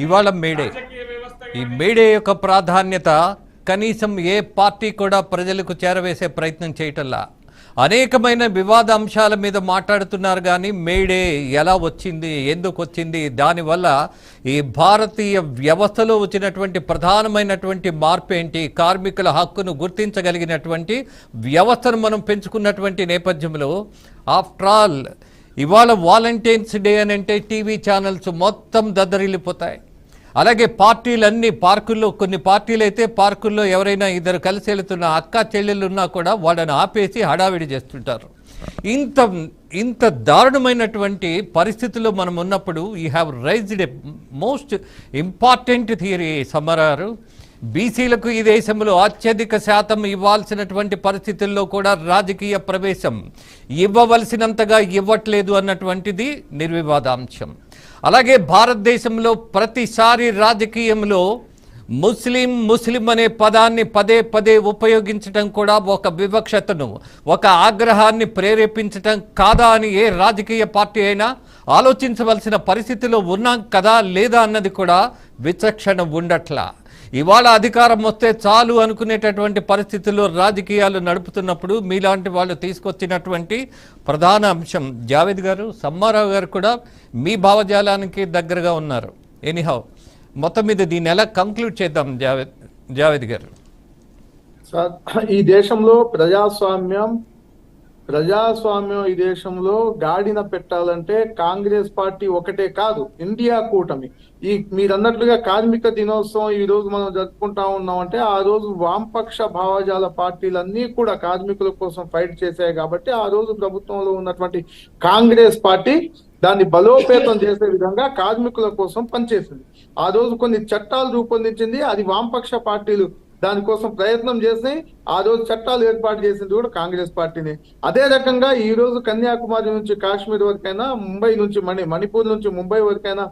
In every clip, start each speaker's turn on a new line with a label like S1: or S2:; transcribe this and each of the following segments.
S1: ఇవాళ మేడే. ఈ మేడే యొక్క ప్రాధాన్యత కనీసం ఏ పార్టీ కూడా ప్రజలకు చేరవేసే ప్రయత్నం చేయటంలా అనేకమైన వివాద అంశాల మీద మాట్లాడుతున్నారు కానీ మేడే ఎలా వచ్చింది ఎందుకు వచ్చింది దానివల్ల ఈ భారతీయ వ్యవస్థలో వచ్చినటువంటి ప్రధానమైనటువంటి మార్పు ఏంటి కార్మికుల హక్కును గుర్తించగలిగినటువంటి వ్యవస్థను మనం పెంచుకున్నటువంటి నేపథ్యంలో ఆఫ్టర్ ఆల్ ఇవాళ వాలంటైన్స్ డే అని అంటే టీవీ ఛానల్స్ మొత్తం దద్దరిల్లిపోతాయి. అలాగే పార్టీలన్నీ పార్కుల్లో కొన్ని పార్టీలు అయితే పార్కుల్లో ఎవరైనా ఇద్దరు కలిసి వెళుతున్న అక్క చెల్లెళ్ళు ఉన్నా కూడా వాళ్ళని ఆపేసి హడావిడి చేస్తుంటారు. ఇంత ఇంత దారుణమైనటువంటి పరిస్థితుల్లో మనం ఉన్నప్పుడు you have raised a most important theory సమరారు. బీసీలకు ఈ దేశంలో అత్యధిక శాతం ఇవ్వాల్సినటువంటి పరిస్థితుల్లో కూడా రాజకీయ ప్రవేశం ఇవ్వవలసినంతగా ఇవ్వట్లేదు అన్నటువంటిది నిర్వివాదాంశం. అలాగే భారతదేశంలో ప్రతిసారి రాజకీయంలో ముస్లిం ముస్లిం అనే పదాన్ని పదే పదే ఉపయోగించటం కూడా ఒక వివక్షతను ఒక ఆగ్రహాన్ని ప్రేరేపించటం కాదా అని ఏ రాజకీయ పార్టీ అయినా ఆలోచించవలసిన పరిస్థితిలో ఉన్నాం కదా లేదా అన్నది కూడా విచక్షణ ఉండట్లా. ఇవాళ అధికారం వస్తే చాలు అనుకునేటటువంటి పరిస్థితుల్లో రాజకీయాలు నడుపుతున్నప్పుడు మీలాంటి వాళ్ళు తీసుకొచ్చినటువంటి ప్రధాన అంశం. జావేద్ గారు సమ్మారావు గారు కూడా మీ భావజాలానికి దగ్గరగా ఉన్నారు. ఎనీహౌ మొత్తం మీద దీన్ని ఎలా కంక్లూడ్ చేద్దాం జావేద్ జావేద్ గారు?
S2: ఈ దేశంలో ప్రజాస్వామ్యం ప్రజాస్వామ్యం ఈ దేశంలో గాడిన పెట్టాలంటే కాంగ్రెస్ పార్టీ ఒకటే కాదు ఇండియా కూటమి. ఈ మీరు అన్నట్లుగా కార్మిక దినోత్సవం ఈ రోజు మనం జరుపుకుంటా ఉన్నామంటే ఆ రోజు వామపక్ష భావజాల పార్టీలన్నీ కూడా కార్మికుల కోసం ఫైట్ చేశాయి కాబట్టి ఆ రోజు ప్రభుత్వంలో ఉన్నటువంటి కాంగ్రెస్ పార్టీ దాన్ని బలోపేతం చేసే విధంగా కార్మికుల కోసం పనిచేసింది. ఆ రోజు కొన్ని చట్టాలు రూపొందించింది అది వామపక్ష పార్టీలు దానికోసం ప్రయత్నం చేసి ఆ రోజు చట్టాలు ఏర్పాటు చేసింది కూడా కాంగ్రెస్ పార్టీని. అదే రకంగా ఈ రోజు కన్యాకుమారి నుంచి కాశ్మీర్ వరకైనా ముంబై నుంచి మణి మణిపూర్ నుంచి ముంబై వరకైనా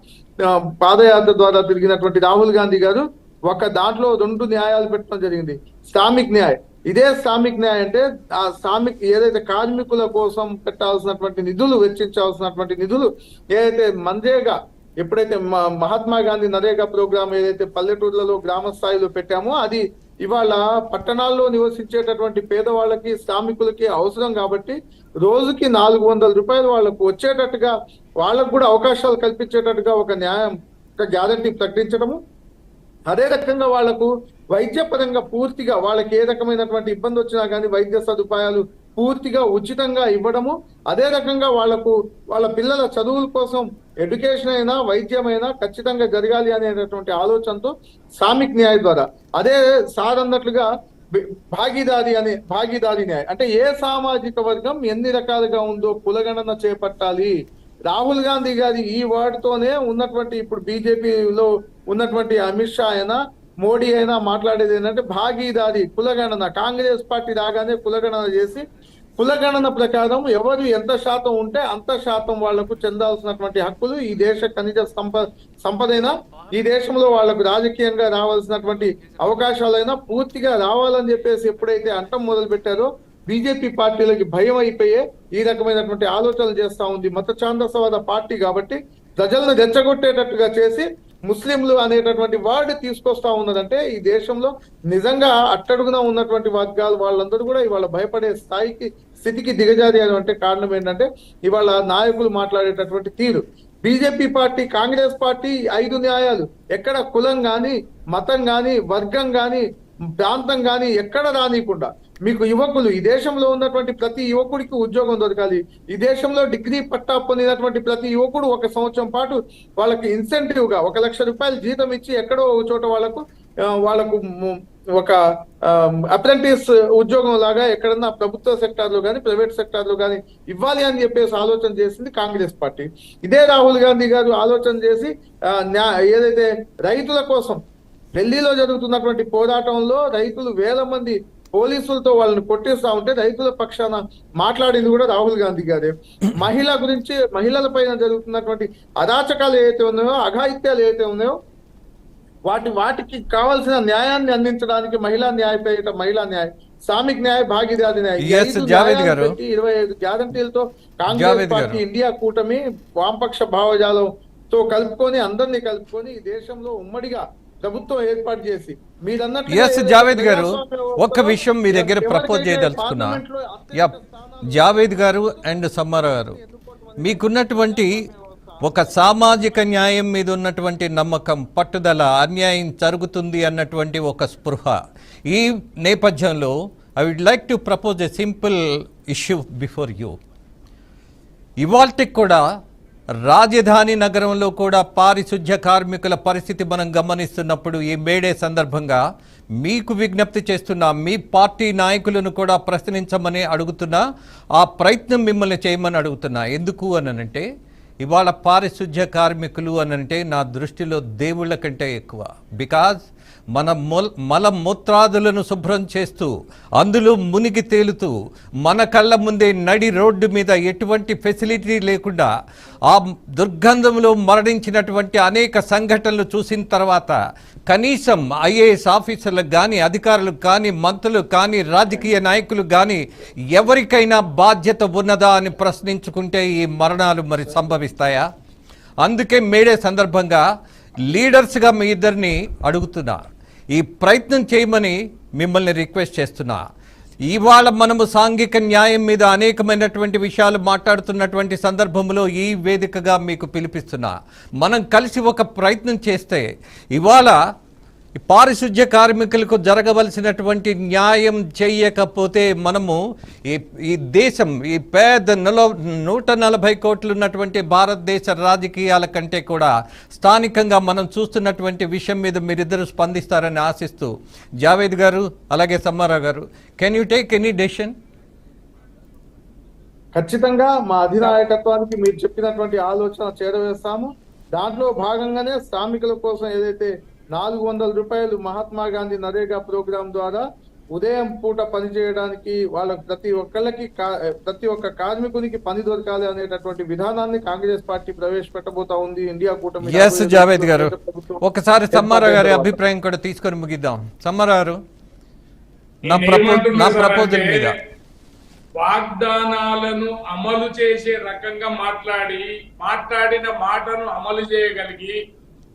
S2: పాదయాత్ర ద్వారా తిరిగినటువంటి రాహుల్ గాంధీ గారు ఒక దాంట్లో రెండు న్యాయాలు పెట్టడం జరిగింది. శ్రామిక్ న్యాయం. ఇదే శ్రామిక్ న్యాయం అంటే ఆ శ్రామిక్ ఏదైతే కార్మికుల కోసం పెట్టాల్సినటువంటి నిధులు వెచ్చించాల్సినటువంటి నిధులు ఏదైతే మందేగా ఎప్పుడైతే మ- మహాత్మా గాంధీ నరేగా ప్రోగ్రామ్ ఏదైతే పల్లెటూర్లలో గ్రామ స్థాయిలో పెట్టామో అది ఇవాళ పట్టణాల్లో నివసించేటటువంటి పేదవాళ్ళకి శ్రామికులకి అవసరం కాబట్టి రోజుకి నాలుగు వందల రూపాయలు వాళ్ళకు వచ్చేటట్టుగా వాళ్ళకు కూడా అవకాశాలు కల్పించేటట్టుగా ఒక న్యాయం ఒక గ్యారంటీ ప్రకటించడము. అదే రకంగా వాళ్ళకు వైద్యపరంగా పూర్తిగా వాళ్ళకి ఏ రకమైనటువంటి ఇబ్బంది వచ్చినా కానీ వైద్య సదుపాయాలు పూర్తిగా ఉచితంగా ఇవ్వడము అదే రకంగా వాళ్ళకు వాళ్ళ పిల్లల చదువుల కోసం ఎడ్యుకేషన్ అయినా వైద్యమైనా ఖచ్చితంగా జరగాలి అనేటటువంటి ఆలోచనతో సామిక్ న్యాయ ద్వారా అదే సార్ అన్నట్లుగా భాగీదారి అనే భాగీదారి న్యాయం అంటే ఏ సామాజిక వర్గం ఎన్ని రకాలుగా ఉందో కులగణన చేపట్టాలి. రాహుల్ గాంధీ గారి ఈ వర్డ్ తోనే ఉన్నటువంటి ఇప్పుడు బీజేపీలో ఉన్నటువంటి అమిత్ షా అయినా మోడీ అయినా మాట్లాడేది ఏంటంటే భాగీదారి కులగణన కాంగ్రెస్ పార్టీ రాగానే కులగణన చేసి కులగణన ప్రకారం ఎవరు ఎంత శాతం ఉంటే అంత శాతం వాళ్ళకు చెందాల్సినటువంటి హక్కులు ఈ దేశ ఖనిజ సంపద సంపదైనా ఈ దేశంలో వాళ్ళకు రాజకీయంగా రావాల్సినటువంటి అవకాశాలైనా పూర్తిగా రావాలని చెప్పేసి ఎప్పుడైతే అంటం మొదలు పెట్టారో బీజేపీ పార్టీలకి భయం అయిపోయే ఈ రకమైనటువంటి ఆలోచనలు చేస్తా ఉంది. మత ఛాందసవాద పార్టీ కాబట్టి ప్రజలను రెచ్చగొట్టేటట్టుగా చేసి ముస్లింలు అనేటటువంటి వర్డ్ తీసుకొస్తా ఉన్నదంటే ఈ దేశంలో నిజంగా అట్టడుగున ఉన్నటువంటి వర్గాలు వాళ్ళందరూ కూడా ఇవాళ భయపడే స్థాయికి స్థితికి దిగజారి అంటే కారణం ఏంటంటే ఇవాళ నాయకులు మాట్లాడేటటువంటి తీరు. బీజేపీ పార్టీ కాంగ్రెస్ పార్టీ ఐదు న్యాయాలు. ఎక్కడ కులం గాని మతం గాని వర్గం గాని ప్రాంతం గాని ఎక్కడ రానియకుండా మీకు యువకులు ఈ దేశంలో ఉన్నటువంటి ప్రతి యువకుడికి ఉద్యోగం దొరకాలి. ఈ దేశంలో డిగ్రీ పట్టా పొందినటువంటి ప్రతి యువకుడు ఒక సంవత్సరం పాటు వాళ్ళకి ఇన్సెంటివ్గా ఒక లక్ష రూపాయలు జీతం ఇచ్చి ఎక్కడో ఒక చోట వాళ్ళకు వాళ్ళకు ఒక um, అప్రెంటిస్ ఉద్యోగం లాగా ఎక్కడన్నా ప్రభుత్వ సెక్టార్లో కానీ ప్రైవేట్ సెక్టార్లో కానీ ఇవ్వాలి అని చెప్పేసి ఆలోచన చేసింది కాంగ్రెస్ పార్టీ. ఇదే రాహుల్ గాంధీ గారు ఆలోచన చేసి ఏదైతే రైతుల కోసం ఢిల్లీలో జరుగుతున్నటువంటి పోరాటంలో రైతులు వేల మంది పోలీసులతో వాళ్ళని కొట్టేస్తా ఉంటే రైతుల పక్షాన మాట్లాడింది కూడా రాహుల్ గాంధీ గారే. మహిళ గురించి మహిళల పైన జరుగుతున్నటువంటి అరాచకాలు ఏవైతే ఉన్నాయో అఘాయిత్యాలు ఏవైతే ఉన్నాయో వాటి వాటికి కావాల్సిన న్యాయాన్ని అందించడానికి మహిళా న్యాయపేట మహిళా న్యాయ సామిక్ న్యాయ భాగీదారి న్యాయ. ఇరవై ఐదు గ్యారంటీలతో కాంగ్రెస్ పార్టీ. ఇండియా కూటమి వామపక్ష భావజాలం తో కలుపుకొని అందరినీ కలుపుకొని ఈ దేశంలో ఉమ్మడిగా ప్రభుత్వం ఏర్పాటు చేసి
S1: ఎస్ జావేద్ గారు ఒక్క విషయం మీ దగ్గర ప్రపోజ్ చేయదలుచుకున్నా. యా జావేద్ గారు అండ్ సమ్మారావు గారు మీకున్నటువంటి ఒక సామాజిక న్యాయం మీద ఉన్నటువంటి నమ్మకం పట్టుదల అన్యాయం జరుగుతుంది అన్నటువంటి ఒక స్పృహ. ఈ నేపథ్యంలో I would like to propose a simple issue before you ఇవాల్టికి కూడా రాజధాని నగరంలో కూడా పారిశుధ్య కార్మికుల పరిస్థితి మనం గమనిస్తున్నప్పుడు ఈ మేడే సందర్భంగా మీకు విజ్ఞప్తి చేస్తున్నా మీ పార్టీ నాయకులను కూడా ప్రశ్నించమని అడుగుతున్నా ఆ ప్రయత్నం మిమ్మల్ని చేయమని అడుగుతున్నా. ఎందుకు అనంటే ఇవాళ పారిశుధ్య కార్మికులు అనంటే నా దృష్టిలో దేవుళ్ళ కంటే ఎక్కువ. బికాజ్ మన మొల్ మల మూత్రాదులను శుభ్రం చేస్తూ అందులో మునిగి తేలుతూ మన కళ్ళ ముందే నడి రోడ్డు మీద ఎటువంటి ఫెసిలిటీ లేకుండా ఆ దుర్గంధంలో మరణించినటువంటి అనేక సంఘటనలు చూసిన తర్వాత కనీసం ఐఏఎస్ ఆఫీసర్లకు కానీ అధికారులకు కానీ మంత్రులు కానీ రాజకీయ నాయకులు కానీ ఎవరికైనా బాధ్యత ఉన్నదా అని ప్రశ్నించుకుంటే ఈ మరణాలు మరి సంభవిస్తాయా? అందుకే మేడే సందర్భంగా లీడర్స్గా మీ ఇద్దరిని అడుగుతున్నా. ఈ ప్రయత్నం చేయమని మిమ్మల్ని రిక్వెస్ట్ చేస్తున్నా. ఇవాళ మనము సాంఘిక న్యాయం మీద అనేకమైనటువంటి విషయాలు మాట్లాడుతున్నటువంటి సందర్భంలో ఈ వేదికగా మీకు పిలిపిస్తున్నా. మనం కలిసి ఒక ప్రయత్నం చేస్తే ఇవాళ పారిశుధ్య కార్మికులకు జరగవలసినటువంటి న్యాయం చేయకపోతే మనము ఈ ఈ దేశం ఈ పేద నలో నూట నలభై కోట్లు ఉన్నటువంటి భారతదేశ రాజకీయాల కంటే కూడా స్థానికంగా మనం చూస్తున్నటువంటి విషయం మీద మీరిద్దరు స్పందిస్తారని ఆశిస్తూ జావేద్ గారు అలాగే సమ్మారావు గారు can you take any decision
S2: ఖచ్చితంగా మా అధినాయకత్వానికి మీరు చెప్పినటువంటి ఆలోచన చేరవేస్తాము. దాంట్లో భాగంగానే శ్రామికుల కోసం ఏదైతే నాలుగు వందల రూపాయలు మహాత్మా గాంధీ నరేగా ప్రోగ్రాం ద్వారా ఉదయం పూట పని చేయడానికి వాళ్ళ ప్రతి ఒక్కళ్ళకి ప్రతి ఒక్క కార్మికునికి పని దొరకాలి అనేటటువంటి విధానాన్ని కాంగ్రెస్ పార్టీ ప్రవేశపెట్టబోతా ఉంది. ఇండియా కూటమి
S1: ఎస్ జావేద్ గారు. ఒకసారి సమ్మారావు గారి అభిప్రాయం కూడా తీసుకొని ముగిద్దాం. సమ్మారావు గారు నా నా ప్రపోజల్ మీద.
S3: వాగ్దానాలను అమలు చేసే రకంగా మాట్లాడి మాట్లాడిన మాటను అమలు చేయగలిగి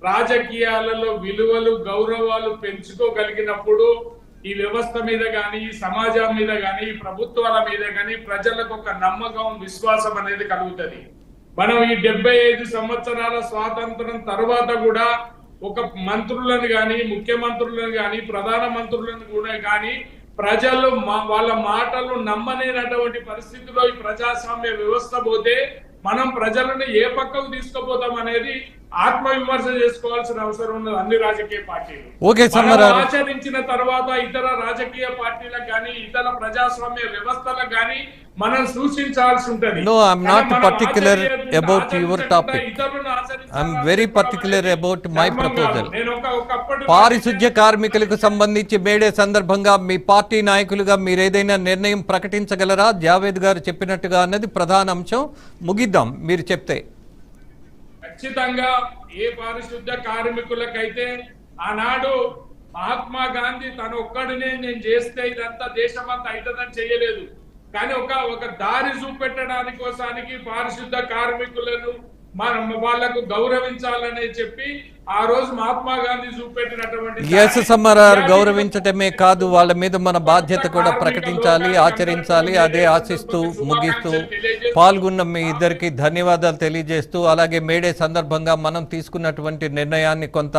S3: రాజకీయాలలో విలువలు గౌరవాలు పెంచుకోగలిగినప్పుడు ఈ వ్యవస్థ మీద కానీ ఈ సమాజం మీద కానీ ఈ ప్రభుత్వాల మీద కానీ ప్రజలకు ఒక నమ్మకం విశ్వాసం అనేది కలుగుతుంది. మనం ఈ డెబ్బై ఐదు సంవత్సరాల స్వాతంత్రం తర్వాత కూడా ఒక మంత్రులను కానీ ముఖ్యమంత్రులను కానీ ప్రధాన మంత్రులను కూడా కానీ ప్రజలు మా- వాళ్ళ మాటలు నమ్మలేనటువంటి పరిస్థితిలో ఈ ప్రజాస్వామ్య వ్యవస్థ పోతే మనం ప్రజలను ఏ పక్కకు తీసుకుపోతాం అనేది ఆత్మవిమర్శ చేసుకోవాల్సిన అవసరం ఉన్నది అన్ని రాజకీయ పార్టీలు ఆచరించిన తర్వాత ఇతర రాజకీయ పార్టీలకు కానీ ఇతర ప్రజాస్వామ్య వ్యవస్థలకు కానీ మనం సూచించాల్సి ఉంటది. ఇతరులను ధర్మం కాదు.
S1: proposal.
S3: నేను ఒక ఒకప్పుడు
S1: పారిశుధ్య కార్మికులకు సంబంధించి మేడే సందర్భంగా మీ పార్టీ నాయకులుగా మీరు ఏదైనా నిర్ణయం ప్రకటించగలరా జావేద్ గారు చెప్పినట్టుగా అన్నది ప్రధాన అంశం ముగిద్దాం మీరు చెప్తే
S3: ఖచ్చితంగా ఏ పారిశుద్ధ కార్మికులకైతే ఆనాడు మహాత్మా గాంధీ తను ఒక్కడినే నేను చేస్తే ఇదంతా దేశమంతా అవుతుందని చేయలేదు కానీ ఒక ఒక దారి చూపెట్టడానికి కోసానికి పారిశుద్ధ కార్మికులను వాళ్ళకు గౌరవించాలని చెప్పి ఆ రోజు మహాత్మా గాంధీ చూపెట్టినటువంటి
S1: ఎస్ సమ్మరారు గౌరవించటమే కాదు వాళ్ళ మీద మన బాధ్యత కూడా ప్రకటించాలి ఆచరించాలి అదే ఆశిస్తూ ముగిస్తూ పాల్గొన్న మీ ఇద్దరికి ధన్యవాదాలు తెలియజేస్తూ అలాగే మేడే సందర్భంగా మనం తీసుకున్నటువంటి నిర్ణయాన్ని కొంత